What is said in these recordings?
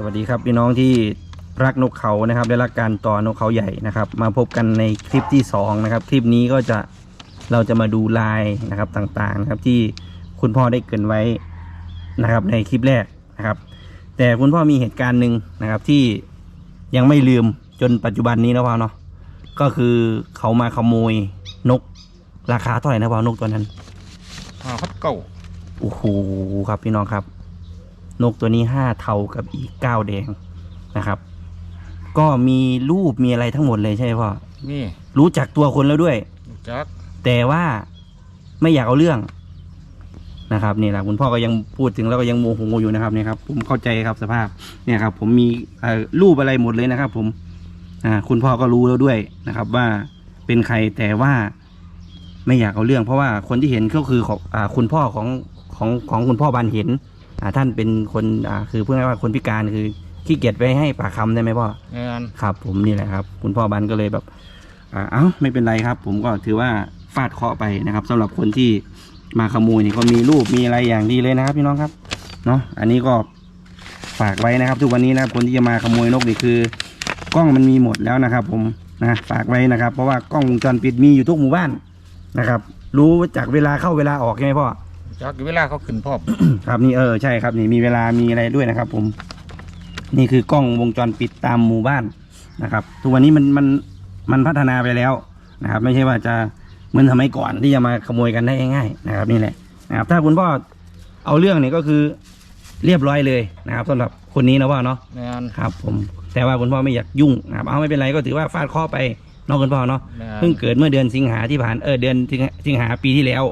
สวัสดีครับพี่น้องที่รักนกเขานะครับและรักการต่อนกเขาใหญ่นะครับ มาพบกันในคลิปที่สองนะครับคลิปนี้ก็จะเราจะมาดูลายนะครับต่างๆนะครับที่คุณพ่อได้เกรินไว้นะครับในคลิปแรกนะครับ แต่คุณพ่อมีเหตุการณ์หนึ่งนะครับที่ยังไม่ลืมจนปัจจุบันนี้นะพ่อเนาะก็คือเขามาขโมยนกราคาเท่าไหร่นะพ่อนกตัวนั้นห้าพัดเก้าโอ้โหครับพี่น้องครับ นกตัวนี้ห้าเทากับอีกเก้าแดงนะครับ ก็มีรูปมีอะไรทั้งหมดเลยใช่ไหมพ่อนี่รู้จักตัวคนแล้วด้วยรู้จักแต่ว่าไม่อยากเอาเรื่องนะครับนี่แหละคุณพ่อก็ยังพูดถึงแล้วก็ยังโมโหอยู่นะครับเนี่ยครับผมเข้าใจครับสภาพเนี่ยครับ ผมมีเอ่อรูปอะไรหมดเลยนะครับ ผมอ่าคุณพ่อก็รู้แล้วด้วยนะครับ ว่าเป็นใครแต่ว่าไม่อยากเอาเรื่อง เพราะว่าคนที่เห็นก็คือของอ่าคุณพ่อของของของคุณพ่อบันเห็นอ่า ท่านเป็นคนอ่าคือพูดง่ายๆว่าคนพิการคือขี้เกียจไปให้ปากคำได้ไหมพ่องานครับ ผมนี่แหละครับ คุณพ่อบันก็เลยแบบอ่าเอ้าไม่เป็นไรครับ ผมก็ถือว่าฟาดเคราะห์ไปนะครับสำหรับคนที่มาขโมยนี่ก็มีรูปมีอะไรอย่างดีเลยนะครับ พี่น้องครับเนาะอันนี้ก็ฝากไว้นะครับ ทุกวันนี้นะครับคนที่จะมาขโมยนกนี่คือกล้องมันมีหมดแล้วนะครับ ผมนะฝากไว้นะครับ เพราะว่ากล้องวงจรปิดมีอยู่ทุกหมู่บ้านนะครับ รู้จากเวลาเข้าเวลาออกใช่ไหมพ่อรู้ จักเวลาเขาขึ้นพร้อมครับนี่เออใช่ครับนี่มีเวลามีอะไรด้วยนะครับ ผม นี่คือกล้องวงจรปิดตามหมู่บ้านนะครับ ทุกวันนี้มันมันมันพัฒนาไปแล้วนะครับ ไม่ใช่ว่าจะเหมือนสมัยก่อนที่จะมาขโมยกันได้ง่ายๆนะครับ นี่แหละนะครับ ถ้าคุณพ่อเอาเรื่องนี่ก็คือเรียบร้อยเลยนะครับสำหรับคนนี้นะพ่อเนาะงานครับ ผมแต่ว่าคุณพ่อไม่อยากยุ่งนะครับเอาไม่เป็นไรก็ถือว่าฟาดเคราะห์ไปเนอกคุณพ่อเนาะงานเพิ่งเกิดเมื่อเดือนสิงหาที่ผ่านเออเดือนสิงหาสิงหาปีที่แล้ว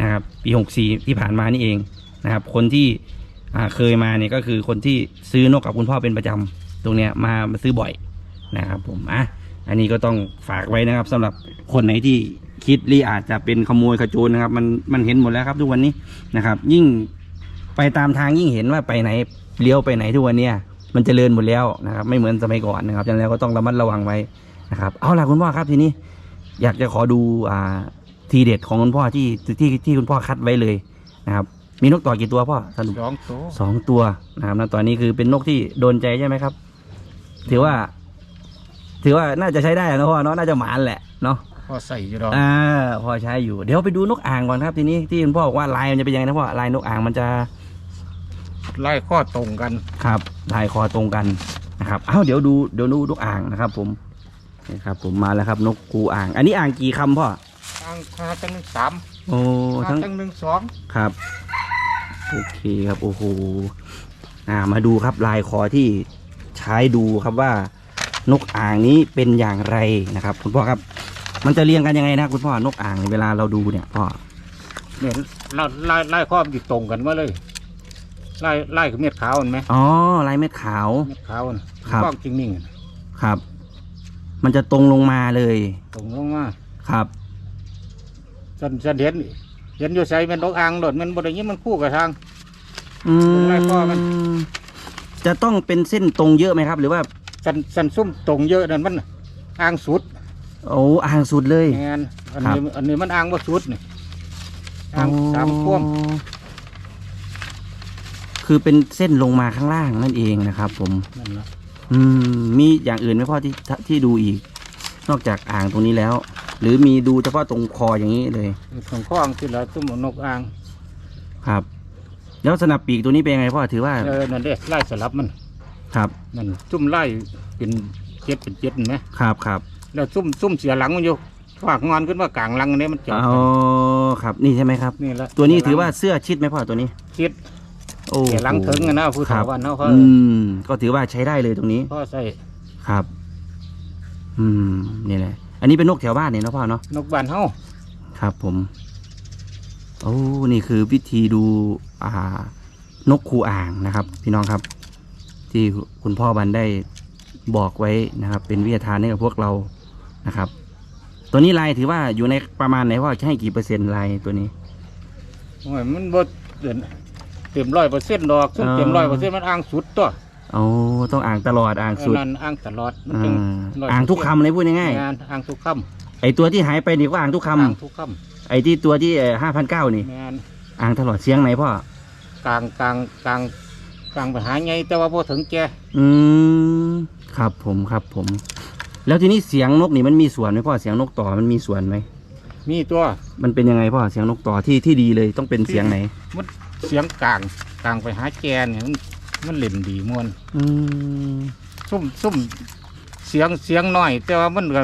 นะครับปีหกสี่ที่ผ่านมานี่เองนะครับ คนที่เคยมาเนี่ยก็คือคนที่ซื้อนกกับคุณพ่อเป็นประจำตรงเนี้ยมามาซื้อบ่อยนะครับ ผมอะอันนี้ก็ต้องฝากไว้นะครับสำหรับคนไหนที่คิดรือาจจะเป็นขโมยขโจรนะครับ มันมันเห็นหมดแล้วครับ ทุกวันนี้นะครับ ยิ่งไปตามทางยิ่งเห็นว่าไปไหนเลี้ยวไปไหนทุกวันเนี้ยมันเจริญหมดแล้วนะครับ ไม่เหมือนสมัยก่อนนะครับฉะนั้นก็ต้องระมัดระวังไว้นะครับ เอาล่ะคุณพ่อครับทีนี้ อยากจะขอดูอ่า ทีเด็ดของคุณพ่อที่ที่ที่คุณพ่อคัดไว้เลยนะครับ มีนกต่อกี่ตัวพ่อสรุปสองตัวสองตัวนะครับแล้วตอนนี้คือเป็นนกที่โดนใจใช่ไหมครับ ถือว่า ถือว่าน่าจะใช้ได้นะพ่อเนาะน่าจะหมานแหละเนาะพอใส่อยู่ดอกอ่าพอใช้อยู่ เดี๋ยวไปดูนกอ่างก่อนครับ ทีนี้ที่คุณพ่อบอกว่าลายมันจะเป็นยังไงนะพ่อลายนกอ่างมันจะไล่ข้อตรงกันครับลายคอตรงกันนะครับเอ้าเดี๋ยวดูเดี๋ยวดูนกอ่างนะครับ ผมนี่ครับผมมาแล้วครับ นกกูอ่าง อันนี้อ่างกี่คำพ่อทา งทางตั้งหนึ่งสามโอ้ทาทั้งงตั้งหนึ่งสองครับ โอเคครับโอ้โหอ่ามาดูครับลายคอที่ใช้ดูครับว่านกอ่างนี้เป็นอย่างไรนะครับ คุณพ่อครับ มันจะเรียงกันยังไงนะคุณพ่อนกอ่างเวลาเราดูเนี่ยพ่อเนี่ยไล่ไล่ไล่ข้อมันอยู่ตรงกันมาเลยไล่ไล่กับเม็ดขาวเห็นไหมอ๋อลายเม็ดขาว เม็ดขาวน่ะครับ กล้องจริงนิ่งครับ มันจะตรงลงมาเลย ตรงลงมาครับ ฉันฉันเห็นเห็นอยู่ใส่เป็นนกอ่างโดดมันบริงี้มันคู่กับทาง อืลายคอมันมจะต้องเป็นเส้นตรงเยอะไหมครับ หรือว่าฉันฉันซุ่มตรงเยอะนั่นมันอ่างสุดโอ้อ่างสุดเลย งานอันครับนี้อันนี้มันอ่างว่าสุดนี่อ่างสามพ่วงอ๋อคือเป็นเส้นลงมาข้างล่างนั่นเองนะครับ ผม นั่นละอืมมีอย่างอื่นไหมพ่อที่ที่ดูอีก นอกจากอ่างตรงนี้แล้ว หรือมีดูเฉพาะตรงคออย่างนี้เลยของข้องที่เราตุ้มนกอ่างครับ แล้วสนับปีกตัวนี้เป็นยังไงพ่อถือว่าเออนั่นเด้ไล่สลับมันครับนั่นซุ่มไล่เป็นเจ็ดเป็นเจ็ดเห็นไหมครับครับแล้วซุ่มซุ่มเสียหลังมันอยู่ฝากงอนขึ้นว่ากลางหลังอันนี้มันเจ็บอ๋อครับนี่ใช่ไหมครับนี่ละตัวนี้ถือว่าเสื้อชิดไหมพ่อตัวนี้คิดโอ้เสียหลังถึงอะนะผู้ครัถาบวันเนาะเขาอืมก็ถือว่าใช้ได้เลยตรงนี้พ่อใส่ครับ อืมนี่แหละ อันนี้เป็นนกแถวบ้านเนี่ยเนาะพ่อเนาะนกบานเฮาครับ ผม โอ้นี่คือวิธีดูอ่านกคูอ่างนะครับ พี่น้องครับ ที่คุณพ่อบันได้บอกไว้นะครับ เป็นวิทยาทานให้กับพวกเรานะครับ ตัวนี้ลายถือว่าอยู่ในประมาณไหนพ่อจะให้กี่เปอร์เซ็นต์ลายตัวนี้โอ้ยมันบ่เต็มเต็มร้อยเปอร์เซ็นต์ดอกซุ่มเต็มอ๋ร้อยอเปอร์เซ็นต์มันอ่างสุดตัว โอ้ต้องอ่างตลอดอ่างสุดนั่นอ่างตลอดมันอ่จึงาอ่างทุกคำเลยพูดง่ายงานอ่างทุกคๆไอตัวที่หายไปนี่ก็อ่างทุกำคำอ่างทุกคไอที่ตัวที่ห้าพันเก้านี่ำงานอ่างตลอดเสียงไหนพ่อกลางกลางกลางกลางไปหาไงแต่ว่าพอถึงแกอืมครับผมครับผม แล้วทีนี้เสียงนกนี่มันมีส่วนไหมพ่อเสียงนกต่อมันมีส่วนไหมมีตัว มันเป็นยังไงพ่อเสียงนกต่อที่ที่ดีเลยต้องเป็นเสียงไหนมันเสียงกลางกลางไปหาแกเนี่ย มันมันเล่นดีม่วนอืมซุ่มซุ่มเสียงเสียงน้อย แต่ว่ามันก็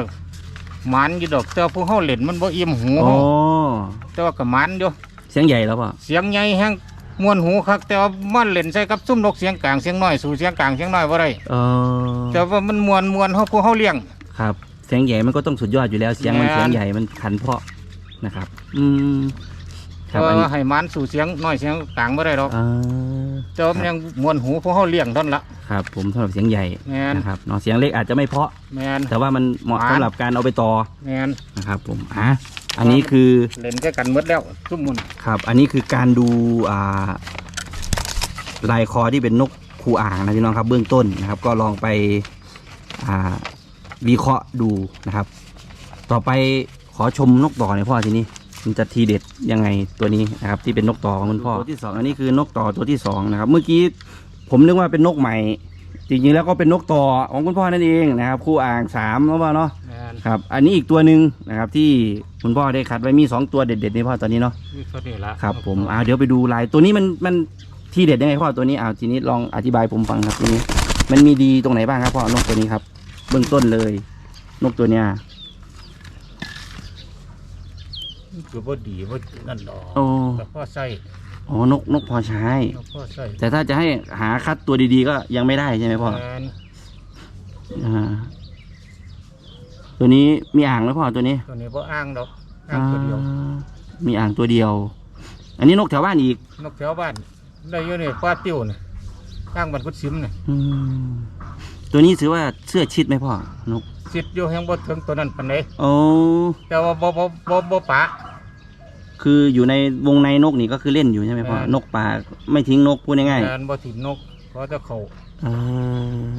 หมันอยู่ดอกแต่ว่าผู้เฮาเล่นมันบ่อิ่มหูอ๋อแต่ว่าก็หมันอยู่เสียงใหญ่แล้วพ่อเสียงใหญ่แฮงม่วนหูคักแต่ว่ามันเล่นใส่กับซุ่มนกเสียงกลางเสียงน้อยสู่เสียงกลางเสียงน้อยบ่ได้เออแต่ว่ามันม่วนม่วนเฮาผู้เฮาเลี้ยง ครับ เสียงใหญ่มันก็ต้องสุดยอดอยู่แล้ว เสียงมันแม่น เสียงใหญ่มันขันเพราะนะครับ อืม คแต่รับอันว่าให้หมันสู่เสียงน้อยเสียงกลางบ่ได้ดอกอ่าแต่ว่ามันยังม่วนหูผู้เฮาเลี้ยงเท่านั้นละครับผมสำหรับเสียงใหญ่แม่นนะครับเนาะเสียงเล็กอาจจะไม่เพราะ แม่นแต่ว่ามันเหมาะหวานสำหรับการเอาไปต่อแม่นนะครับผมอะอันนี้คือเล่นแค่กันหมดแล้วซุ่มมุนครับอันนี้คือการดูอ่าลายคอที่เป็นนกคูอ่างนะพี่น้องครับ เบื้องต้นนะครับ ก็ลองไปอ่าวิเคราะห์ดูนะครับ ต่อไปขอชมนกต่อหน่อยพ่อทีนี้ มันจะทีเด็ดยังไงตัวนี้นะครับ ที่เป็นนกต่อของคุณพ่อตัวที่สองอันนี้คือนกต่อตัวที่สองนะครับ เมื่อกี้ผมนึกว่าเป็นนกใหม่ จริงๆแล้วก็เป็นนกต่อของคุณพ่อนั่นเองนะครับ คู่อ่างสามแล้วพ่อเนาะแม่นครับ อันนี้อีกตัวหนึ่งนะครับ ที่คุณพ่อได้คัดไว้มีสองตัวเด็ดๆนี่พ่อตอนนี้เนาะนี่ตัวนี้ละครับ ผมอ่าเดี๋ยวไปดูลายตัวนี้มันมันที่เด็ดยังไงพ่อตัวนี้อ่าทีนี้ลองอธิบายผมฟังครับตัวนี้ มันมีดีตรงไหนบ้างครับพ่อนกตัวนี้ครับ เบื้องต้นเลย นกตัวเนี้ย คือบ่ดีบ่นั่นดอกโอ้ แต่พ่อใส่อ๋อนกนกพอใช้พ่อใส่แต่ถ้าจะให้หาคัดตัวดีๆ ก็ยังไม่ได้ใช่ไหมพ่อแม่นอ่าตัวนี้มีอ่างไหมพ่อตัวนี้ตัวนี้บ่อ้างดอกอ้างตัวเดียว อ่ามีอ่างตัวเดียว อันนี้นกแถวบ้านอีกนกแถวบ้านได้อยู่นี่ป้าติ้วนี่อ้างบ้านพุทธซิมนี่อืมตัวนี้ถือว่าเสื้อชิดไหมพ่อนก สิทธิ์อยู่แห่งบ่ถึงตัวนั้นปานใดโอ้แต่ว่าบ่บ่บ่บ่ปะ คืออยู่ในวงในนกนี่ก็คือเล่นอยู่ใช่ไหมพ่อใช่นกป่าไม่ทิ้งนกพูดง่ายแม่นบ่ถิ่นนกเพราะจะเขาๆเออ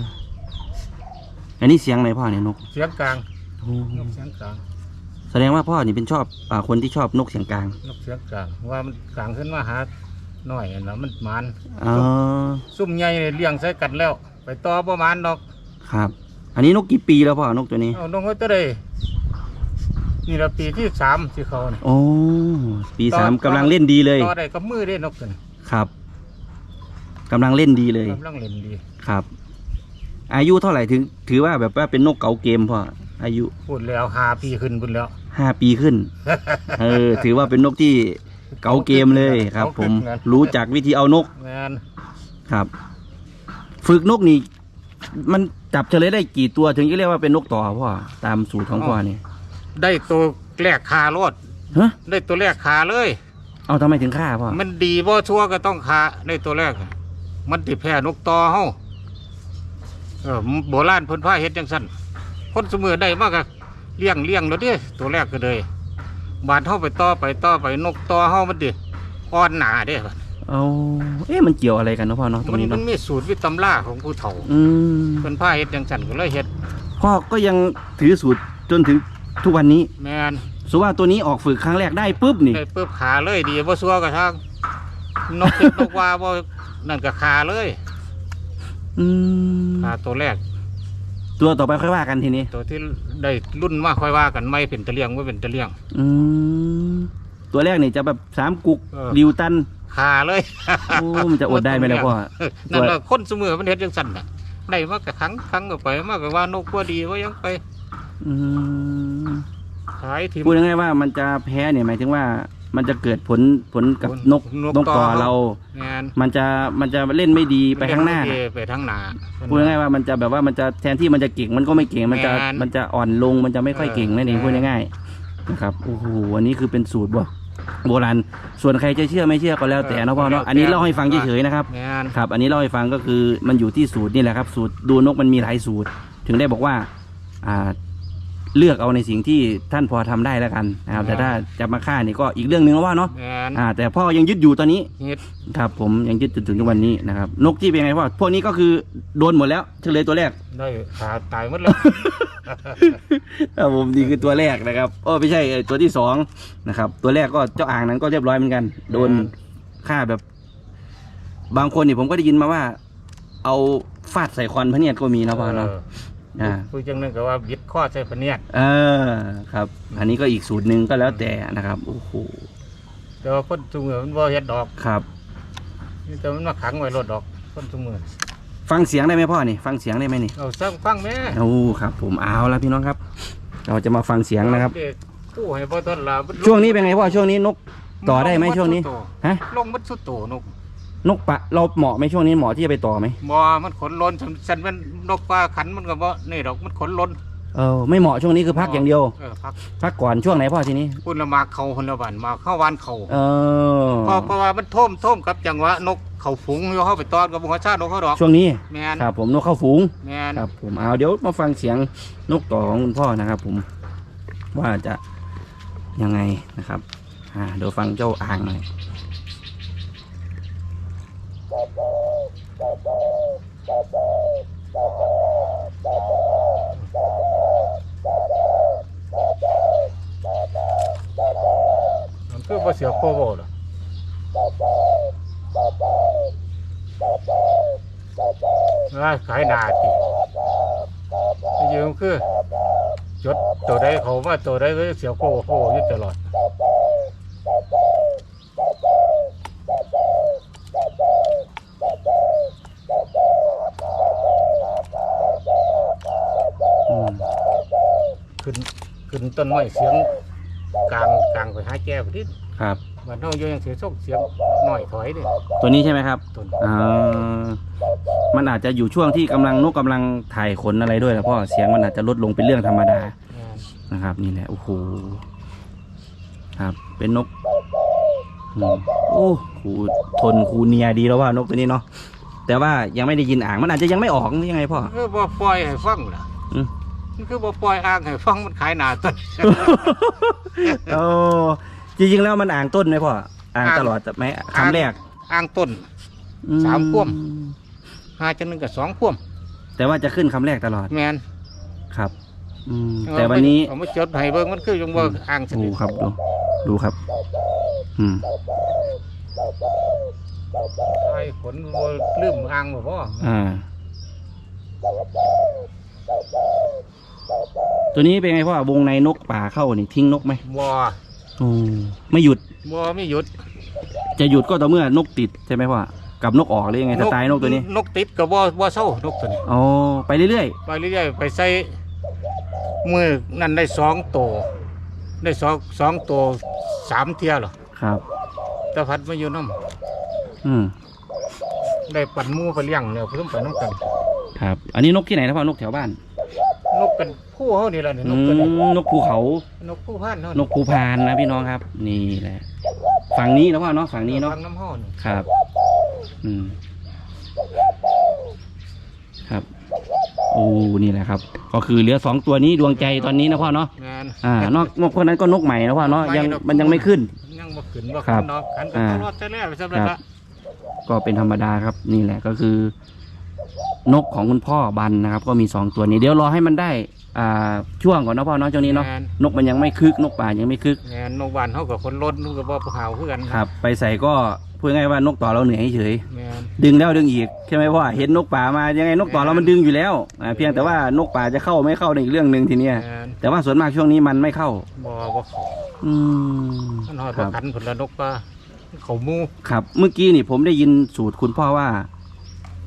อันนี้เสียงไหนพ่อเนี่ยนก เสียงกลางโอ้นกเสียงกลางแสดงว่าพ่อนี่เป็นชอบอ่าคนที่ชอบนกเสียงกลางนกเสียงกลางว่ามันกลางขึ้นมาหาน้อยนั่นล่ะมันหมาน อ๋อซุ่มใหญ่นี่เลี้ยงใส่กันแล้ว ไปต่อประมาณดอก ครับ อันนี้นกกี่ปีแล้วพ่อนกตัวนี้เอานกไว้ตัวใดนี่ละปีที่สามที่เขานี่โอ้ปีสามกำลังเล่นดีเลยต่อได้กับมือได้นกตัวนี้ครับกำลังเล่นดีเลยกำลังเล่นดีครับ อายุเท่าไหร่ถึง ถือว่าแบบว่าเป็นนกเก๋าเกมพ่ออายุพูดแล้วหาปีขึ้นบุญแล้วห้าปีขึ้น เออ ถือว่าเป็นนกที่เก๋าเกมเลยครับ ผมรู้จักวิธีเอานกแมนครับ ฝึกนกนี่ มัน จับเฉลยได้กี่ตัวถึงจะเรียกว่าเป็นนกต่อพ่อตามสูตรของพ่อนี่ได้ตัวแรกคารอดฮะได้ตัวแรกคาเลย เอาทำไมถึงฆ่าพ่อมันดีบ่ชัวร์ก็ต้องคาได้ตัวแรก มันติแพ้นกต่อเฮาเออโบราณเพิ่นพาเฮ็ดจังซั่นคนสมือได้มากก็เลี้ยงเลี้ยงแล้วเด้ตัวแรกก็เลยบาดเฮาไปต่อไปต่อไปนกต่อเฮามันดิอ่อนหนาเด้ เอาเอ๊ะมันเกี่ยวอะไรกันเนาะพ่อเนาะตรมังนนี้มันเนาะมีสูตรวิตำราของผู้เฒ่าอืมเพิ่นพาเฮ็ดจังซั่นก็เลยเฮ็ดพ่อก็ยังถือสูตรจนถึงทุกวันนี้แม่นสมมุติว่าตัวนี้ออกฝึกครั้งแรกได้ปุ๊บนี่ ได้ปึ๊บขาเลยดีบ่ซัวกระทั่งนกติดนกว่าบ่นั่นก็ขาเลยอืมขาตัวแรก ตัวต่อไปค่อยว่ากันทีนี้ ตัวที่ได้รุ่นมาค่อยว่ากันไม่เป็นตะเลียงไม่เป็นตะเลียง อืมตัวแรกนี่จะแบบสามกุกเออริวตัน ขาเลยโอ้มันจะอดได้ไหมล่ะพ่อนั่นแหละคนเสมอมันเฮ็ดจังซั่นน่ะได้มากกะครั้งครั้งก็ไปมากกะว่านกว่าดีว่ายังไปอืมขายทีมพูดง่ายๆว่ามันจะแพ้เนี่ยหมายถึงว่ามันจะเกิดผลผลกับผลนกนกนกต่ต่ออเรางานมันจะมันจะเล่นไม่ดีไปข้างหน้าไปทางหน้าพูดง่ายๆว่ามันจะแบบว่ามันจะแทนที่มันจะเก่งมันก็ไม่เก่งมันจะแม่นมันจะอ่อนลงมันจะไม่ค่อยเก่งนั่นเองเออพูดง่ายๆนะครับโอ้โหอันนี้คือเป็นสูตรบ่ โบราณ ส่วนใครจะเชื่อไม่เชื่อก็แล้วแต่นะพ่อเนาะ อันนี้เล่าให้ฟังเฉยๆนะครับ งานครับ อันนี้เล่าให้ฟังก็คือมันอยู่ที่สูตรนี่แหละครับ สูตรดูนกมันมีหลายสูตร ถึงได้บอกว่าอ่าเลือกเอาในสิ่งที่ท่านพอทำได้แล้วกันนะครับ แต่ถ้าจะมาฆ่านี่ก็อีกเรื่องหนึ่งแล้วว่าเนาะ งานอ่า แต่พ่อยังยึดอยู่ตอนนี้ เฮ็ดครับ ผมยังยึดจนถึงทุกวันนี้นะครับ นกที่เป็นไงพ่อ พวกนี้ก็คือโดนหมดแล้วเฉลยตัวแรก ได้ขาตายหมดแล้ว ครับผมนี่คือตัวแรกนะครับโอ้ไม่ใช่เอ่อตัวที่สองนะครับ ตัวแรกก็เจ้าอ่างนั้นก็เรียบร้อยเหมือนกัน โดนฆ่าแบบ บางคนนี่ผมก็ได้ยินมาว่า เอาฟาดใส่ควันพระเนียดก็มีนะพ่อเนาะเอออ่าผู้จังนึงก็ว่าบิดข้อใส่พะเนียดเออครับ อันนี้ก็อีกสูตรหนึ่งก็แล้วแต่นะครับโอ้โหแต่ว่าคนซุมือมันบ่เฮ็ดดอกครับนี่แต่มันมาขังไว้รถดอกคนซุมือ ฟังเสียงได้ไหมพ่อนี่ฟังเสียงได้ไหมนี่เอาสั่งฟังแม่โอ้ครับ ผมเอาแล้วพี่น้องครับ เราจะมาฟังเสียงนะครับเด็กกู้ให้บ่ต้นลาช่วงนี้เป็นไงพ่อช่วงนี้นกต่อได้ไหมช่วงนี้ฮะลงมัดสุดโตนก นกปะเราเหมาะไหมช่วงนี้เหมาะที่จะไปต่อไหมบ่มันขนล้นฉันฉันเป็นนกปลาขันมันก็บ่นี่ดอกมันขนล้น เออไม่เหมาะช่วงนี้คือพักอย่างเดียว เออพักพักก่อนช่วงไหนพ่อทีนี้ พุ่นละมาเขาพุ่นละบานมาเข้าวานเขาเออเพราะเพราะว่ามันท่มท่มกับจังหวะนกเขาฝูงอยู่เข้าไปตอนกับหัวชาตินกเขาดอกช่วงนี้แม่นครับผมนกเข้าฝูงแม่นครับ ผมเอาเดี๋ยวมาฟังเสียงนกต่อของคุณพ่อนะครับ ผม ว่าจะยังไงนะครับ อ่าเดี๋ยวฟังเจ้าอ่างหน่อย คือบ่เสียโคโบดอกว่าขายหนาติที่ยืมคือจดตัวใดเขามาตัวใดก็เสียโคโคอยู่ตลอดอืมขึ้นขึ้นต้นไม้เสียง กลางกลางไปหาแก้วทิศครับบ้านเฮาอยู่ยังเสียงส่งเสียงหน่อยถอยเด้ตัวนี้ใช่ไหมครับต้นอ่ามันอาจจะอยู่ช่วงที่กำลังนกกำลังถ่ายขนอะไรด้วยนะพ่อเสียงมันอาจจะลดลงเป็นเรื่องธรรมดาแม่นนะครับ นี่แหละโอ้โหครับ เป็นนกอืมโอ้ครูทนครูเนียดีแล้วว่านกตัวนี้เนาะแต่ว่ายังไม่ได้ยินอ่างมันอาจจะยังไม่ออกหรือยังไงพ่อคือบ่ปล่อยให้ฟังล่ะอืม มันคือบ่ปล่อยอ้างให้ฟังมันขายหน้าต้น โอ้จริงๆแล้วมันอ่างต้นไหมพ่ออ่างอ่าง ตลอดไหมคำแรกอ้างต้น อืสามพ่วง หาจังหนึงก็สองพ่วงแต่ว่าจะขึ้นคำแรกตลอดแม่นครับ อืมแต่วันนี้เอามาจดให้เบิ่งมันคือจังบ่อ้างสดูนิทครับดูดูครับ อืมไอ้ขนบ่ลืมอ้างบ่พออ่า ตัวนี้เป็นไงพ่อวงในนกป่าเข้านี่ทิ้งนกไหมบ่โอ้ไม่หยุดบ่ไม่หยุด จะหยุดก็ต่อเมื่อนกติดใช่ไหมพ่อกับนกออกหรือยังไงสไตล์นกตัวนี้ นกติดก็บ่บ่เศร้านกตัวนี้อ๋อไปเรื่อยไปเรื่อยๆไปใส่มือนั่นได้สองตัวได้สองสองตัวสามเที่ยหรอๆครับแต่พัดมาอยู่น้อืมำได้ปั่นหมูไปเลี้ยงเนี่ยเพิ่มไปน้ำกัน ครับ อันนี้นกที่ไหนนะพ่อนกแถวบ้าน นกกันผู้เขานี่แหละนี่อืนกกันมนกภูเขา นกผู้พันเนาะนกภูพานนะพี่น้องครับ นี่แหละ ฝั่งนี้นะพ่อเนาะฝั่งนี้เนาะ ทางน้ำห้อนี่ครับ อืม ครับ โอ้ นี่แหละครับ ก็คือเหลือสองตัวนี้ดวงใจตอนนี้นะพ่อเนาะ งาน อ่า นอกนอกคนนั้นก็นกใหม่นะพ่อเนาะ ยังไม่ดอกมันยังไม่ขึ้น ยังบ่ขึ้นบ่ครัขึ้บนดอกขันก็อ่า ตลอดแต่แรกสำหรับครัละบก็เป็นธรรมดาครับ นี่แหละก็คือ นกของคุณพ่อบันนะครับ ก็มีสองตัวนี้ เดี๋ยวรอให้มันได้อ่าช่วงก่อนนะพ่อเนาะช่วงนี้เนาะงานนกมันยังไม่คึกนกป่ายังไม่คึกงานนกบานเขากับคนรถนกกับบ่เผาคือกันครับ ไปใส่ก็พูดง่ายๆว่านกต่อเราเหนื่อยเฉยงานดึงแล้วดึงอีกใช่ไหมพ่อเห็นนกป่ามายังไงนกต่อเรามันดึงอยู่แล้วอ่าเพียงแต่ว่านกป่าจะเข้าไม่เข้าในอีกเรื่องหนึ่งทีเนี้ยงานแต่ว่าส่วนมากช่วงนี้มันไม่เข้า บ่บ่อืมมันหอดคบ่รับ ขันผลละนกปลาเขาหมูครับเมื่อกี้นี่ผมได้ยินสูตรคุณพ่อว่า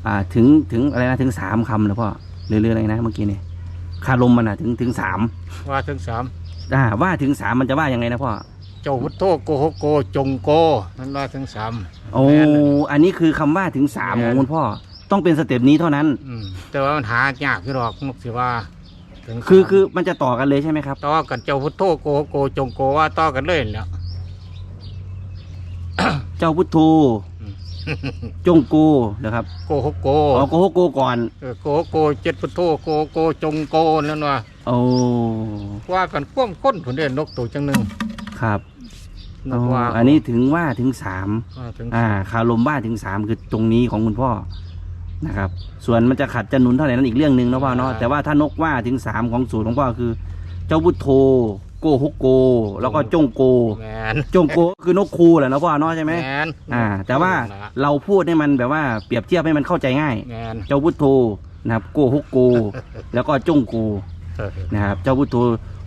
อ่าถึงถึงอะไรนะถึงสามคำเหรอพ่อหรือเรื่องอะไรนะเมื่อกี้นี่คารมมันอะถึงถึงสามว่าถึงสามอ่าว่าถึงสามมันจะว่ายังไงนะพ่อเจ้าพุทโธโกโหโกจงโกนั่นว่าถึงสามโอ้แม่นเลยอันนี้คือคำว่าถึงสามแม่ขอนงคุณพ่อต้องเป็นสเต็ปนี้เท่านั้น อืมแต่ว่ามันหายากคือดอกนกสิว่าถึงคือสามคือมันจะต่อกันเลยใช่ไหมครับต่อกันเจ้าพุทโธโกโหโกจงโกว่าต่อกันเลยแหล้ว เจ้าพุทโธ จงโกนะครับโกโหโกอ๋อโกโฮโกก่อนเออโกโหโกเจ็ดพุทโธโกโหโกจงโกนั่นว่าโอ้ว่ากันคว่ำค้นผลเด่นนกตัวจังหนึ่งครับนอ๋กว่าออันนี้ถึงว่าถึงสามว่าถึงอ่าคารมว่าถึงสามคือตรงนี้ของคุณพ่อนะครับ ส่วนมันจะขัดจะหนุนเท่าไหร่นั้นอีกเรื่องหนึ่งนะพ่อเนาะแต่ว่าถ้านกว่าถึงสามของสูตรของพ่อคือ เจ้าพุทโธ โกฮกโก แล้วก็จงโก แมนจงโกก็คือนกครูแหละนะพ่อเนาะใช่ไหมแมนอ่า แต่ว่าเราพูดให้มันแบบว่าเปรียบเทียบให้มันเข้าใจง่าย แมนเจ้าพุทโธนะครับโกฮกโก แล้วก็จงโกนะครับเจ้าพุทโธ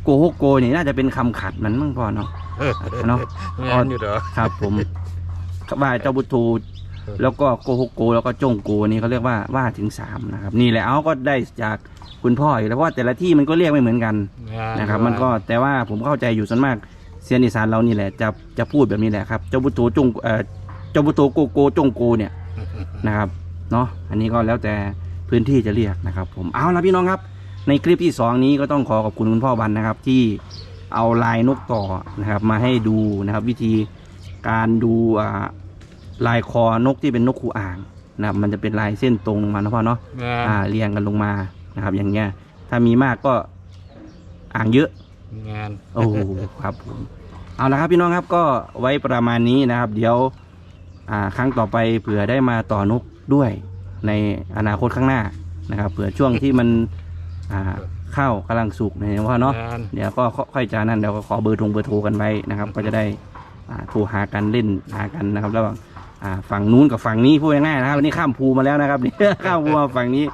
โกฮกโกนี่น่าจะเป็นคำขัดมันมั้งพ่อเนาะเนาะแมนอยู่เด้อครับผมว่าเจ้าพุทโธ แล้วก็โกฮกโกแล้วก็จงโกนี่เขาเรียกว่าว่าถึงสามนะครับ นี่แหละเอาก็ได้จากคุณพ่ออีกแล้วเพราะว่าแต่ละที่มันก็เรียกไม่เหมือนกันแม่นะครับ มันก็แต่ว่าผมเข้าใจอยู่ส่วนมากเซียนอีสานเรานี่แหละจะจะพูดแบบนี้แหละครับเจ้าพุทโธจงเอ่อเจ้าพุทโธโกโกจงโกเนี่ยนะครับเนาะอันนี้ก็แล้วแต่พื้นที่จะเรียกนะครับ ผมเอาละพี่น้องครับ ในคลิปที่สองนี้ก็ต้องขอขอบคุณคุณพ่อบันนะครับ ที่เอาลายนกต่อนะครับมาให้ดูนะครับ วิธีการดูอ่า ลายคอนกที่เป็นนกคูอ่างนะครับมันจะเป็นลายเส้นตรงลงมานะพ่อเนาะแม่อ่าเรียงกันลงมานะครับ อย่างเงี้ย ถ้ามีมากก็อ่างเยอะแม่นโอ้ครับผมเอาละครับพี่น้องครับก็ไว้ประมาณนี้นะครับ เดี๋ยวอ่าครั้งต่อไปเผื่อได้มาต่อนกด้วยในอนาคตข้างหน้านะครับเผื่อช่วงที่มันอ่าข้าวกำลังสุกเนี่ยว่าเนาะแม่นเดี๋ยวก็ค่อยจะนั่นเดี๋ยวก็ขอเบอร์โทรเบอร์โทรกันไว้นะครับ ก็จะได้อ่าโทรหากันเล่นหากันนะครับระหว่าง อ่าฝั่งนู้นกับฝั่งนี้พูดง่ายๆนะครับวันนี้ข้ามภูมาแล้วนะครับนี่ ข้ามภูมาฝั่งนี้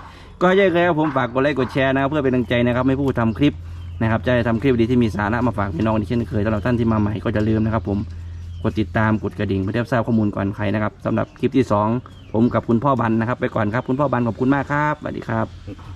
ก็เยอะเลยครับผมฝากกดไลค์กดแชร์นะครับเพื่อเป็นกำลังใจนะครับไม่พูดทำคลิปนะครับจะได้ทำคลิปดีที่มีสาระมาฝากพี่น้องที่เช่นเคยสำหรับท่านที่มาใหม่ก็จะลืมนะครับผมกดติดตามกดกระดิ่งเพื่อได้ทราบข้อมูลก่อนใครนะครับสำหรับคลิปที่สองผมกับคุณพ่อบันนะครับ ไปก่อนครับคุณพ่อบันขอบคุณมากครับสวัสดีครับ